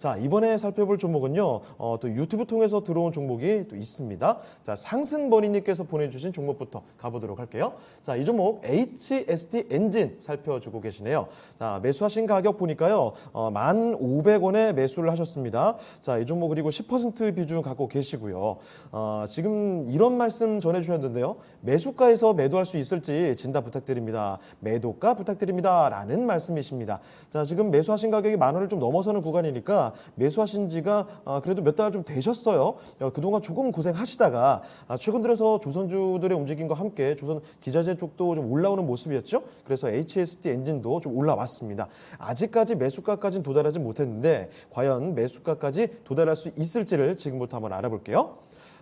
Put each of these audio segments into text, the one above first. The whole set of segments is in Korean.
자, 이번에 살펴볼 종목은요, 어, 또 유튜브 통해서 들어온 종목이 또 있습니다. 자, 상승버니님께서 보내주신 종목부터 가보도록 할게요. 자, 이 종목 HSD 엔진 살펴주고 계시네요. 자, 매수하신 가격 보니까요, 어, 1,500원에 매수를 하셨습니다. 자, 이 종목 그리고 10% 비중 갖고 계시고요. 어, 지금 이런 말씀 전해주셨는데요. 매수가에서 매도할 수 있을지 진단 부탁드립니다. 매도가 부탁드립니다. 라는 말씀이십니다. 자, 지금 매수하신 가격이 만 원을 좀 넘어서는 구간이니까 매수하신 지가 아, 그래도 몇 달 좀 되셨어요. 어, 그동안 조금 고생하시다가 아, 최근 들어서 조선주들의 움직임과 함께 조선 기자재 쪽도 좀 올라오는 모습이었죠. 그래서 HSD 엔진도 좀 올라왔습니다. 아직까지 매수가까지는 도달하지 못했는데 과연 매수가까지 도달할 수 있을지를 지금부터 한번 알아볼게요.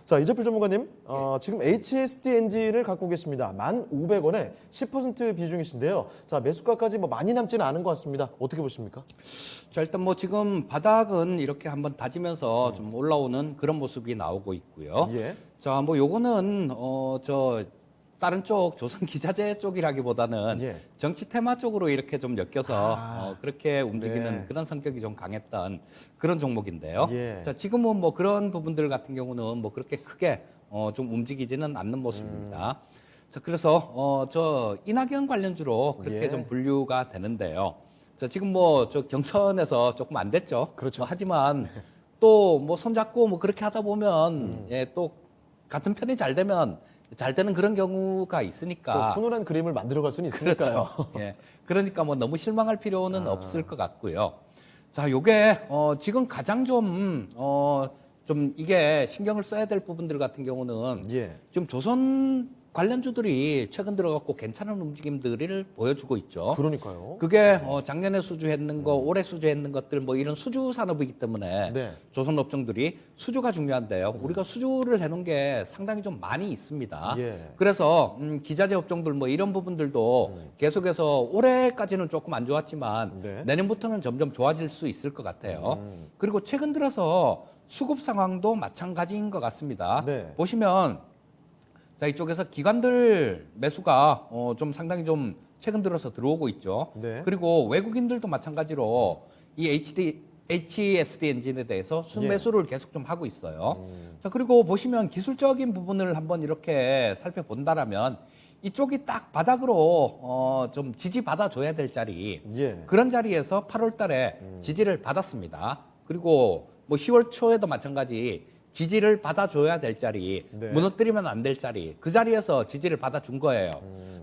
자, 이재필 전문가님, 어, 지금 HSD 엔진을 갖고 계십니다. 1,500원에 10% 비중이신데요. 자, 매수가까지 뭐 많이 남지는 않은 것 같습니다. 어떻게 보십니까? 자, 일단 뭐 지금 바닥은 이렇게 한번 다지면서 좀 올라오는 그런 모습이 나오고 있고요. 예. 자, 뭐 요거는 어 저 다른 쪽 조선 기자재 쪽이라기보다는 예. 정치 테마 쪽으로 이렇게 좀 엮여서 아. 어, 그렇게 움직이는 네. 그런 성격이 좀 강했던 그런 종목인데요. 예. 자, 지금은 뭐 그런 부분들 같은 경우는 뭐 그렇게 크게 어, 좀 움직이지는 않는 모습입니다. 음. 자, 그래서 어, 저 이낙연 관련주로 그렇게 예. 좀 분류가 되는데요. 자, 지금 뭐 저 경선에서 조금 안 됐죠. 그렇죠. 뭐 하지만 또 뭐 손잡고 뭐 그렇게 하다 보면 음. 예, 또 같은 편이 잘 되면 잘 되는 그런 경우가 또 있으니까. 훈훈한 그림을 만들어갈 수는 있으니까요. 그렇죠. 예. 그러니까 뭐 너무 실망할 필요는 아. 없을 것 같고요. 자, 요게 어 지금 가장 좀 어, 좀 이게 신경을 써야 될 부분들 같은 경우는 예. 지금 조선 관련주들이 최근 들어갖고 괜찮은 움직임들을 보여주고 있죠. 그러니까요. 그게 어, 작년에 수주했는 거, 올해 수주했는 것들 뭐 이런 수주 산업이기 때문에 네. 조선 업종들이 수주가 중요한데요. 우리가 수주를 해놓은 게 상당히 좀 많이 있습니다. 예. 그래서 음, 기자재 업종들 뭐 이런 부분들도 계속해서 올해까지는 조금 안 좋았지만 음. 네. 내년부터는 점점 좋아질 수 있을 것 같아요. 음. 그리고 최근 들어서 수급 상황도 마찬가지인 것 같습니다. 네. 보시면 자 이쪽에서 기관들 매수가 어, 좀 상당히 좀 최근 들어서 들어오고 있죠. 네. 그리고 외국인들도 마찬가지로 이 HD HSD 엔진에 대해서 예. 순매수를 계속 좀 하고 있어요. 음. 자 그리고 보시면 기술적인 부분을 한번 이렇게 살펴본다라면 이쪽이 딱 바닥으로 어, 좀 지지 받아줘야 될 자리 예. 그런 자리에서 8월달에 지지를 받았습니다. 그리고 뭐 10월 초에도 마찬가지 지지를 받아줘야 될 자리, 네. 무너뜨리면 안 될 자리, 그 자리에서 지지를 받아준 거예요.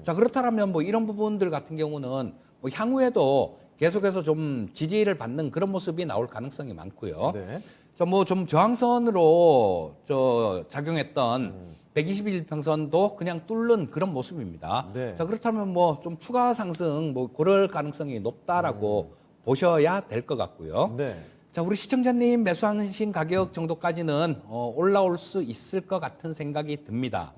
자 그렇다면 뭐 이런 부분들 같은 경우는 뭐 향후에도 계속해서 좀 지지를 받는 그런 모습이 나올 가능성이 많고요. 네. 뭐좀 저항선으로 저 작용했던 121 평선도 그냥 뚫는 그런 모습입니다. 네. 자 그렇다면 뭐 좀 추가 상승 뭐 그럴 가능성이 높다라고 보셔야 될 것 같고요. 네. 자 우리 시청자님 매수하신 가격 정도까지는 어, 올라올 수 있을 것 같은 생각이 듭니다.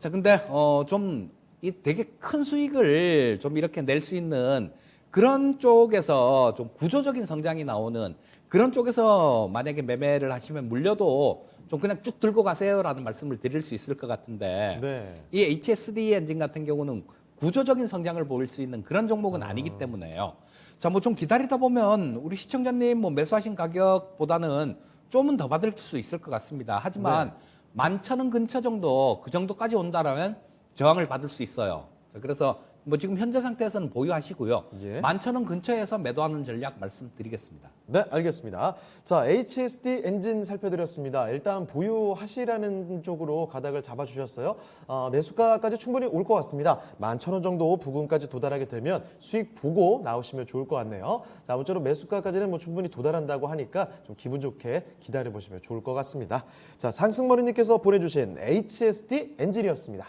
자 근데 어, 좀 이 되게 큰 수익을 좀 이렇게 낼 수 있는 그런 쪽에서 좀 구조적인 성장이 나오는 그런 쪽에서 만약에 매매를 하시면 물려도 좀 그냥 쭉 들고 가세요라는 말씀을 드릴 수 있을 것 같은데 네. 이 HSD 엔진 같은 경우는 구조적인 성장을 보일 수 있는 그런 종목은 아니기 때문에요. 자, 뭐 좀 기다리다 보면 우리 시청자님 뭐 매수하신 가격보다는 좀은 더 받을 수 있을 것 같습니다. 하지만 만천 원 근처 정도 그 정도까지 온다라면 저항을 받을 수 있어요. 자, 그래서 뭐 지금 현재 상태에서는 보유하시고요. 예. 만천 원 근처에서 매도하는 전략 말씀드리겠습니다. 네, 알겠습니다. 자, HSD 엔진 살펴드렸습니다. 일단 보유하시라는 쪽으로 가닥을 잡아주셨어요. 어, 매수가까지 충분히 올 것 같습니다. 11,000원 정도 부근까지 도달하게 되면 수익 보고 나오시면 좋을 것 같네요. 자, 아무쪼록 매수가까지는 뭐 충분히 도달한다고 하니까 좀 기분 좋게 기다려보시면 좋을 것 같습니다. 자, 상승머리님께서 보내주신 HSD 엔진이었습니다.